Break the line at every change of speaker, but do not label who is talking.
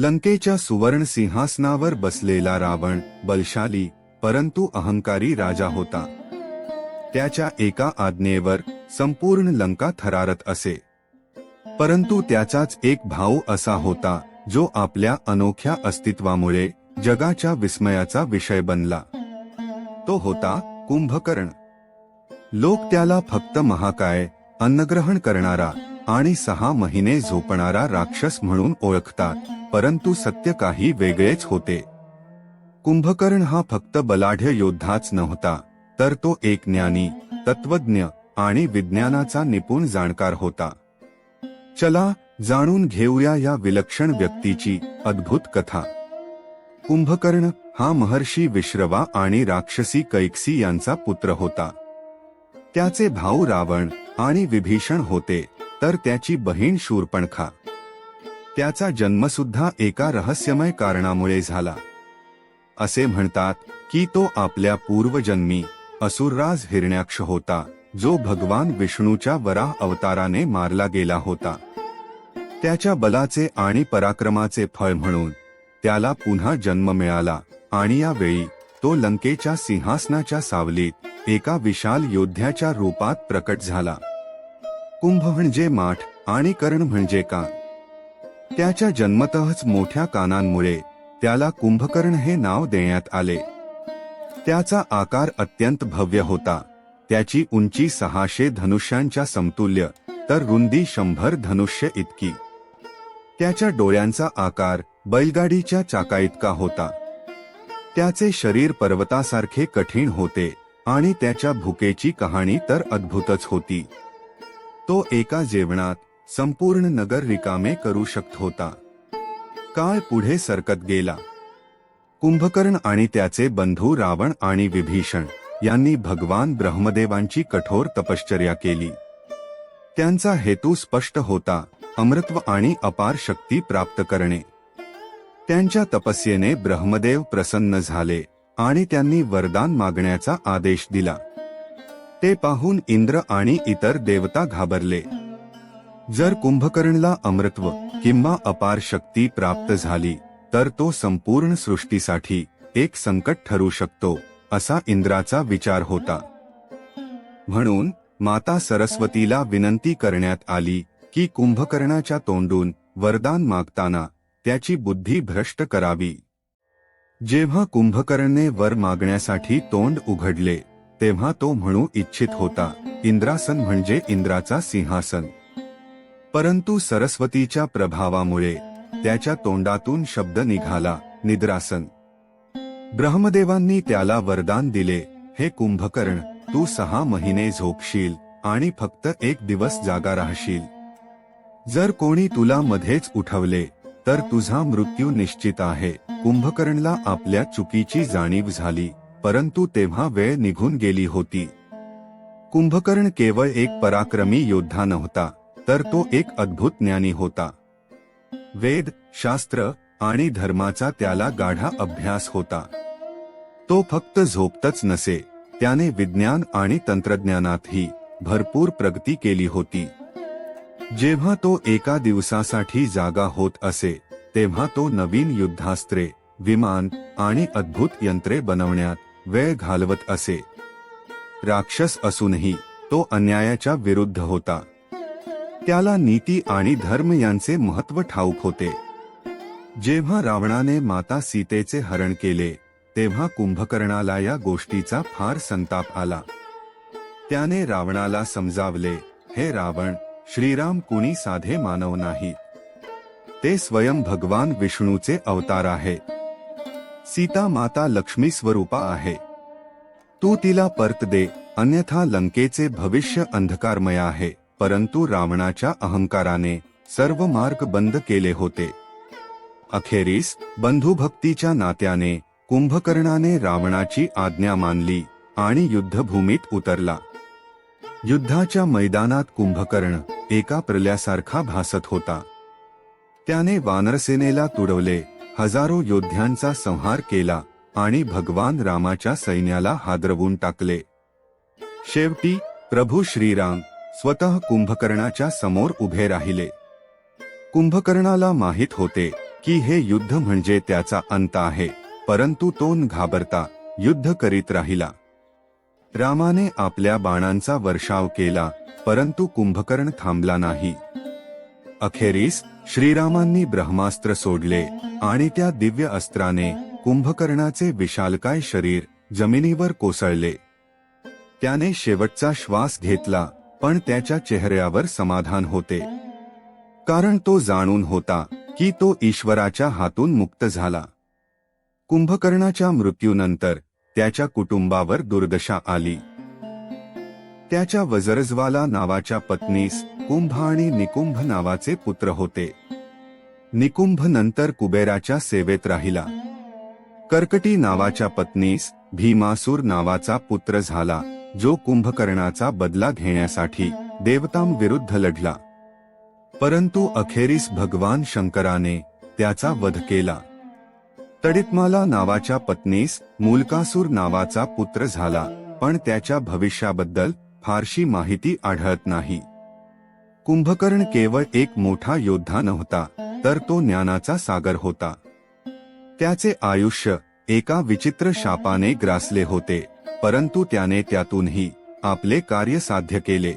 लंकेच्या सुवर्ण सिंहासनावर बसलेला रावण बलशाली परंतु अहंकारी राजा होता. त्याच्या एका आज्ञेवर संपूर्ण लंका थरारत असे. परंतु त्याचाच एक भाऊ असा होता जो आपल्या अनोख्या अस्तित्वामुळे जगाच्या विस्मयाचा विषय बनला. तो होता कुंभकर्ण. लोक त्याला फक्त महाकाय अन्नग्रहण करणारा आणि सहा महिने झोपणारा राक्षस म्हणून ओळखतात. परंतु सत्य काही वेगळेच होते. कुंभकर्ण हा फक्त बलाढ्य योद्धाच नव्हता तर तो एक ज्ञानी तत्वज्ञ आणि विज्ञानाचा निपुण जाणकार होता. चला जाणून घेऊया या विलक्षण व्यक्तीची अद्भुत कथा. कुंभकर्ण हा महर्षी विश्रवा आणि राक्षसी कैक्सी यांचा पुत्र होता. त्याचे भाऊ रावण आणि विभीषण होते तर त्याची बहीण शूरपणखा. त्याचा जन्मसुद्धा एका रहस्यमय कारणामुळे झाला. असे म्हणतात की तो आपल्या पूर्वजन्मी असुरराज हिरण्याक्ष होता जो भगवान विष्णूच्या वराह अवताराने मारला गेला होता. त्याच्या बलाचे आणि पराक्रमाचे फळ म्हणून त्याला पुन्हा जन्म मिळाला आणि यावेळी तो लंकेच्या सिंहासनाच्या सावलीत एका विशाल योद्ध्याच्या रूपात प्रकट झाला. कुंभ म्हणजे माठ आणि कर्ण म्हणजे कान. त्याच्या जन्मतःच मोठ्या कानांमुळे त्याला कुंभकर्ण हे नाव देण्यात आले. त्याचा आकार अत्यंत भव्य होता. त्याची उंची सहाशे धनुष्यांच्या समतुल्य तर रुंदी शंभर धनुष्य इतकी. त्याच्या डोळ्यांचा आकार बैलगाडीच्या चाकाइतका होता. त्याचे शरीर पर्वतासारखे कठीण होते आणि त्याच्या भुकेची कहाणी तर अद्भुतच होती. तो एका जेवणात संपूर्ण नगर रिकामे करू शकत होता काळ पुढे सरकत गेला. कुंभकर्ण आणि त्याचे बंधू रावण आणि विभीषण यांनी भगवान ब्रह्मदेवांची कठोर तपश्चर्या केली. त्यांचा हेतू स्पष्ट होता अमृत्व आणि अपार शक्ती प्राप्त करणे. त्यांच्या तपस्येने ब्रह्मदेव प्रसन्न झाले आणि त्यांनी वरदान मागण्याचा आदेश दिला. ते पाहून इंद्र आणि इतर देवता घाबरले. जर कुंभकर्णला अमृत्व किंवा अपार शक्ती प्राप्त झाली तर तो संपूर्ण सृष्टीसाठी एक संकट ठरू शकतो असा इंद्राचा विचार होता. म्हणून माता सरस्वतीला विनंती करण्यात आली की कुंभकर्णाच्या तोंडून वरदान मागताना त्याची बुद्धी भ्रष्ट करावी. जेव्हा कुंभकर्णने वर मागण्यासाठी तोंड उघडले तेव्हा तो म्हणू इच्छित होता इंद्रासन म्हणजे इंद्राचा सिंहासन. परंतु सरस्वतीच्या प्रभावामुळे त्याच्या तोंडातून शब्द निघाला निद्रासन. ब्रह्मदेवांनी त्याला वरदान दिले हे कुंभकर्ण तू सहा महिने झोपशील आणि फक्त एक दिवस जागा राहशील. जर कोणी तुला मध्येच उठवले तर तुझा मृत्यू निश्चित आहे. कुंभकर्णला आपल्या चुकीची जाणीव झाली परंतु तेव्हा वेळ निघून गेली होती. कुंभकर्ण केवळ एक पराक्रमी योद्धा नव्हता तर तो एक अद्भुत ज्ञानी होता. वेद शास्त्र आणि धर्माचा त्याला गाढा अभ्यास होता. तो फक्त झोपतच नसे त्याने विज्ञान आणि तंत्रज्ञानातही भरपूर प्रगती केली होती. जेव्हा तो एका दिवसासाठी जागा होत असे तेव्हा तो नवीन युद्धास्त्रे विमान आणि अद्भुत यंत्रे बनवण्यात वेळ घालवत असे. राक्षस असूनही तो अन्यायाच्या विरुद्ध होता. त्याला नीती आणि धर्म यांचे महत्त्व ठाऊक होते. जेव्हा रावणाने माता सीतेचे हरण केले तेव्हा कुंभकर्णाला या गोष्टीचा फार संताप आला. त्याने रावणाला समजावले हे रावण श्रीराम कुणी साधे मानव नाही. ते स्वयं भगवान विष्णूचे अवतार आहे. सीता माता लक्ष्मी स्वरूपा आहे. तू तिला परत दे अन्यथा लंकेचे भविष्य अंधकारमय आहे. परंतु रावणाच्या अहंकाराने सर्व मार्ग बंद केले होते. अखेरीस बंधुभक्तीच्या नात्याने कुंभकर्णाने रावणाची आज्ञा मानली आणि युद्धभूमीत उतरला. युद्धाच्या मैदानात कुंभकर्ण एका प्रल्यासारखा भासत होता. त्याने वानरसेनेला तुडवले हजारो योद्ध्यांचा संहार केला आणि भगवान रामाच्या सैन्याला हादरवून टाकले. शेवटी प्रभू श्रीराम स्वतः कुंभकर्णाच्या समोर उभे राहिले. कुंभकर्णाला माहीत होते की हे युद्ध म्हणजे त्याचा अंत आहे परंतु तो न घाबरता युद्ध करीत राहिला. रामाने आपल्या बाणांचा वर्षाव केला परंतु कुंभकर्ण थांबला नाही. अखेरीस श्रीरामांनी ब्रह्मास्त्र सोडले आणि त्या दिव्य अस्त्राने कुंभकर्णाचे विशालकाय शरीर जमिनीवर कोसळले. त्याने शेवटचा श्वास घेतला पण त्याच्या चेहऱ्यावर समाधान होते. कारण तो जाणून होता की तो ईश्वराच्या हातून मुक्त झाला. कुंभकर्णाच्या मृत्यूनंतर त्याच्या कुटुंबावर दुर्दशा आली. त्याच्या वजरजवाला नावाच्या पत्नीस कुंभ आणि निकुंभ नावाचे पुत्र होते. निकुंभ नंतर कुबेराच्या सेवेत राहिला. कर्कटी नावाच्या पत्नीस भीमासूर नावाचा पुत्र झाला. जो कुंभकर्णाचा बदला घेण्यासाठी देवतांविरुद्ध लढला. परंतु अखेरीस भगवान शंकराने त्याचा वध केला. तडितमाला नावाच्या पत्नीस मुलकासूर नावाचा पुत्र झाला पण त्याच्या भविष्याबद्दल फारशी माहिती आढळत नाही. कुंभकर्ण केवळ एक मोठा योद्धा नव्हता तर तो ज्ञानाचा सागर होता. त्याचे आयुष्य एका विचित्र शापाने ग्रासले होते. परंतु त्याने त्यातूनही आपले कार्य साध्य केले.